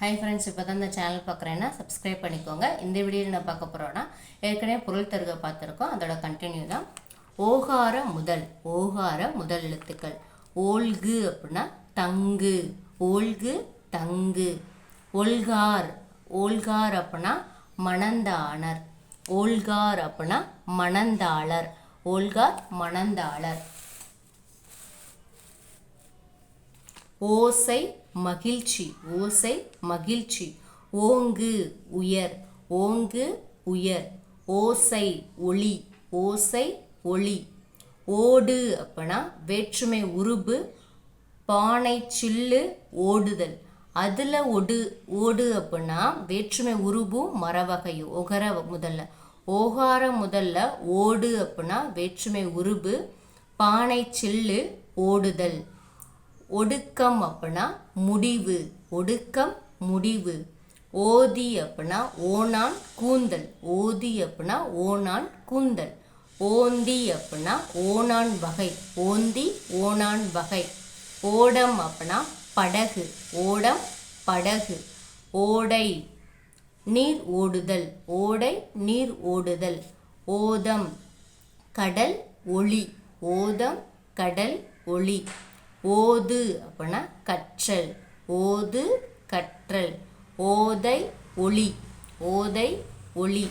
Hi friends இப்போ தான் இந்த சேனல் பார்க்குறேன்னா சப்ஸ்கிரைப் பண்ணிக்கோங்க. இந்த வீடியோவில் நான் பார்க்க போகிறோன்னா ஏற்கனவே பொருள் தருக பார்த்துருக்கோம். அதோட கண்டினியூ தான். ஓகார முதல் ஓகார முதல் எழுத்துக்கள். ஓல்கு அப்படின்னா தங்கு. ஓல்கு தங்கு. ஒல்கார் ஓல்கார் அப்படின்னா மணந்தானர் ஓல்கார் அப்படின்னா மணந்தாளர். ஓல்கார் மணந்தாளர். ஓசை மகிழ்ச்சி. ஓசை மகிழ்ச்சி. ஓங்கு உயர். ஓங்கு உயர். ஓசை ஒளி. ஓசை ஒளி. ஓடு அப்படின்னா வேற்றுமை உருபு பானை சில்லு ஓடுதல். அதில் ஒடு ஓடு அப்படின்னா வேற்றுமை உருபும் மரவகையும் ஒகர முதல்ல. ஓகார முதல்ல ஓடு அப்படின்னா வேற்றுமை உருபு பானை சில்லு ஓடுதல். ஒடுக்கம் அப்படின்னா முடிவு. ஒடுக்கம் முடிவு. ஓதி அப்படின்னா ஓனான் கூந்தல். ஓதி அப்படின்னா ஓனான் கூந்தல். ஓந்தி அப்படின்னா ஓனான் வகை. ஓந்தி ஓனான் வகை. ஓடம் அப்படின்னா படகு. ஓடம் படகு. ஓடை நீர் ஓடுதல். ஓடை நீர் ஓடுதல். ஓதம் கடல் ஒளி. ஓதம் கடல் ஒளி. ஓது அப்படின்னா கற்றல். ஓது கற்றல். ஓதை ஒளி. ஓதை ஒளி.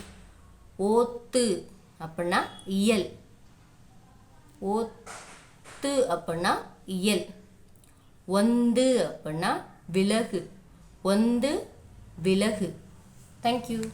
ஓத்து அப்படின்னா இயல். ஓத்து அப்படின்னா இயல். ஒந்து அப்படின்னா விலகு. ஒந்து விலகு. தேங்க்யூ